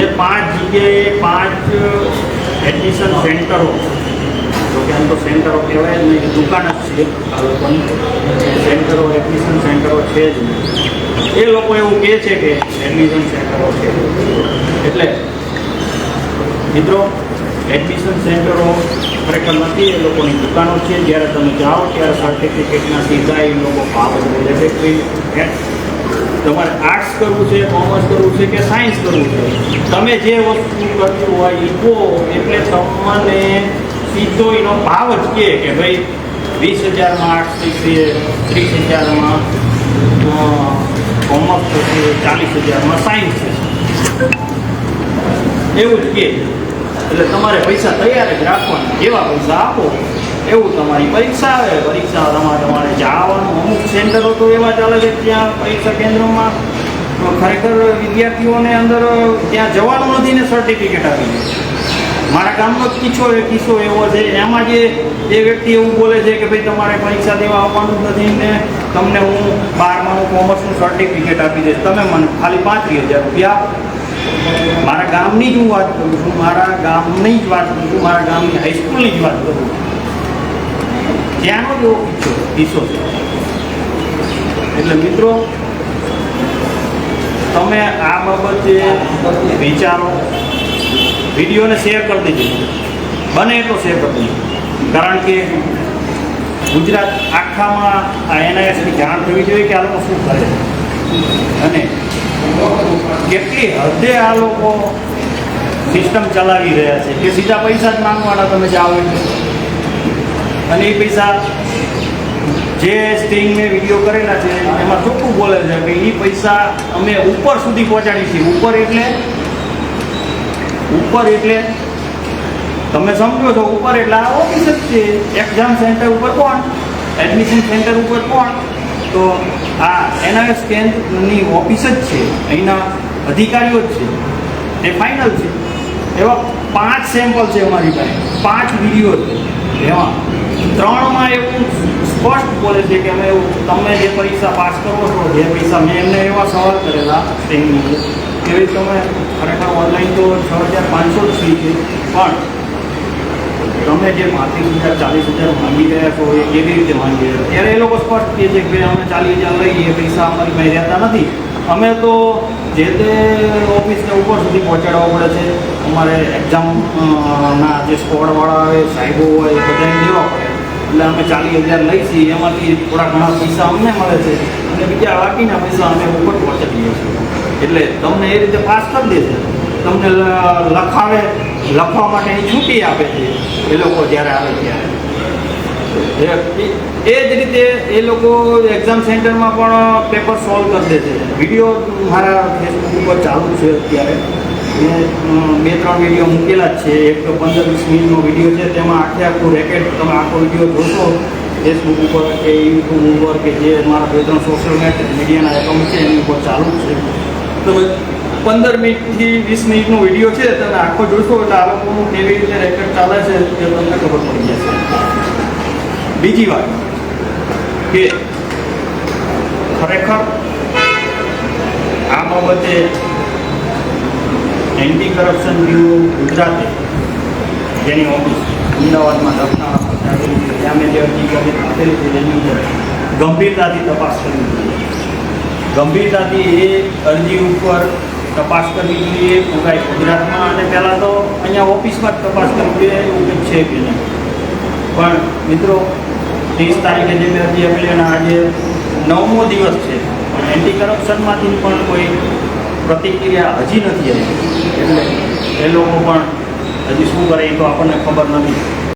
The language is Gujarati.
મેં પાંચ જગ્યાએ પાંચ એડમિશન સેન્ટરો તો કે આમ તો સેન્ટરો કહેવાય જ નહીં, દુકાન જ છે. આ લોકોની સેન્ટરો એડમિશન સેન્ટરો છે જ નહીં. એ લોકો એવું કહે છે કે એડમિશન સેન્ટરો છે. એટલે મિત્રો એડમિશન સેન્ટરો ખરેખર નથી, એ લોકોની દુકાનો છે. જ્યારે તમે જાઓ, ત્યારે સર્ટિફિકેટના સીધા એ લોકો ભાવ કે તમારે આર્ટ્સ કરવું છે કોમર્સ કરવું છે કે સાયન્સ કરવું છે? તમે જે વસ્તુ કરતું હોય કહો, એટલે તમને સીધો એનો ભાવ જ કહે કે ભાઈ, વીસ હજારમાં આર્ટ્સ શીખીએ, ત્રીસ હજારમાં કોમર્સ થશે ચાલીસ હજારમાં સાયન્સ થશે એવું જ કે એટલે તમારે પૈસા તૈયાર જ રાખવાના. જેવા પૈસા આપો. એવું તમારી પરીક્ષા આવે, પરીક્ષા તમારે તમારે જવાનું અમુક સેન્ટરો તો એવા ચાલે છે ત્યાં પરીક્ષા કેન્દ્રોમાં. ખરેખર વિદ્યાર્થીઓને અંદર ત્યાં જવાનું નથી ને સર્ટિફિકેટ આપી દે મારા ગામનો જ કિસ્સો કિસ્સો એવો છે. એમાં જે એ વ્યક્તિ એવું બોલે છે કે ભાઈ, તમારે પરીક્ષા દેવા આવવાનું નથી ને તમને હું બારમાનું કોમર્સનું સર્ટિફિકેટ આપી દઈશ. તમે મને ખાલી પાંત્રીસ હજાર રૂપિયા મારા ગામની જ હું વાત કરું છું. મારા ગામની જ વાત કરું છું. મારા ગામની હાઈસ્કૂલની જ વાત કરું છું. ત્યાંનો જ એવો હિસ્સો છે. એટલે મિત્રો, તમે આ બાબતે વિચારો, વિડીયોને શેર કરી દેજો. બને એટલો શેર કરી દેજો. કારણ કે ગુજરાત આખામાં આ એનઆઈએસની જાણ થવી જોઈએ કે આ લોકો શું કરે અને કેટલી હદે આ લોકો સિસ્ટમ ચલાવી રહ્યા છે કે સીધા પૈસા જ માંગવાના તમે જાઓ એટલે. અને એ પૈસા જે સ્ટિંગને વીડિયો કરેલા છે, એમાં ચોખ્ખું બોલે છે કે એ પૈસા અમે ઉપર સુધી પહોંચાડી છીએ. ઉપર એટલે ઉપર એટલે, તમે સમજો છો, ઉપર એટલે આ ઓફિસ જ છે. એક્ઝામ સેન્ટર ઉપર કોણ? એડમિશન સેન્ટર ઉપર કોણ? તો આ એનઆઈએસ કેન્દ્રની ઓફિસ જ છે. અહીંના અધિકારીઓ જ છે. એ ફાઇનલ છે. એવા પાંચ સેમ્પલ છે અમારી પાસે. પાંચ વીડિયો છે. એમાં. ત્રણમાં એવું સ્પષ્ટ બોલે છે કે અમે એવું, તમે જે પરીક્ષા પાસ કરો છો, જે પૈસા મેં એમને એવા સવાલ કરેલા ટ્રેનિંગ ભાઈ તમે ખરેખર ઓનલાઈન તો છ હજાર પાંચસો જ ફી છે, પણ તમે જે પાંત્રીસ હજાર, ચાલીસ હજાર માંગી રહ્યા છો, એ કેવી રીતે માંગી રહ્યા ત્યારે એ લોકો સ્પષ્ટ કહે છે કે ભાઈ અમે ચાલીસ હજાર લઈએ પૈસા અમારી પાસે રહેતા નથી. અમે તો જે તે ઓફિસને ઉપર સુધી પહોંચાડવા પડે છે. અમારે એક્ઝામ ના જે સ્કોડવાળા આવે, સાહેબો હોય બધાને દેવા અમે ચાલીસ હજાર લઈ છીએ, એમાંથી થોડા ઘણા પૈસા અમને મળે છે. અને બીજા બાકીના પૈસા અમે ઉપર પહોંચાડીએ છીએ. એટલે તમને એ રીતે પાસ કરી દે છે. તમને લખાવે, લખવા માટેની છૂટી આપે છે. એ લોકો જ્યારે આવે ત્યારે. એ જ રીતે એ લોકો એક્ઝામ સેન્ટરમાં પણ પેપર સોલ્વ કરી દે છે. વીડિયો મારા ફેસબુક ઉપર ચાલુ છે અત્યારે. મેં બે, ત્રણ વીડિયો મૂકેલા જ છે. એક તો પંદર વીસ મિનિટનો વીડિયો છે. તેમાં આખે આખું રેકેટ તમે આખો વીડિયો જોશો ફેસબુક ઉપર કે યુટ્યુબ ઉપર કે જે મારા બે, ત્રણ સોશિયલ મીડિયાના એકાઉન્ટ છે, એની ઉપર ચાલુ છે. તો પંદર મિનિટથી વીસ મિનિટનો વીડિયો છે, તમે આખો જોશો એટલે આ લોકોનું કેવી રીતે રેકેટ ચાલે છે તે તમને ખબર પડી જશે. બીજી વાત કે ખરેખર આ બાબતે એન્ટી કરપ્શન બ્યુરો ગુજરાતે, જેની ઓફિસ અમદાવાદમાં દક્ષિણા ત્યાં જે અરજી કરી આપેલી છે, જેની અંદર ગંભીરતાથી તપાસ કરવી જોઈએ. ગંભીરતાથી એ અરજી ઉપર તપાસ કરવી જોઈએ. પૂરાય ગુજરાતમાં અને પહેલાં તો અહીંયા ઓફિસમાં જ તપાસ કરવી જોઈએ, એવું છે કે નહીં. પણ મિત્રો, ત્રીસ તારીખે જે મેં અરજી આપેલી અને આજે નવમો દિવસ છે. એન્ટી કરપ્શનમાંથી પણ કોઈ પ્રતિક્રિયા હજી નથી આવી. એટલે એ લોકો પણ હજી શું કરે એ તો આપણને ખબર નથી.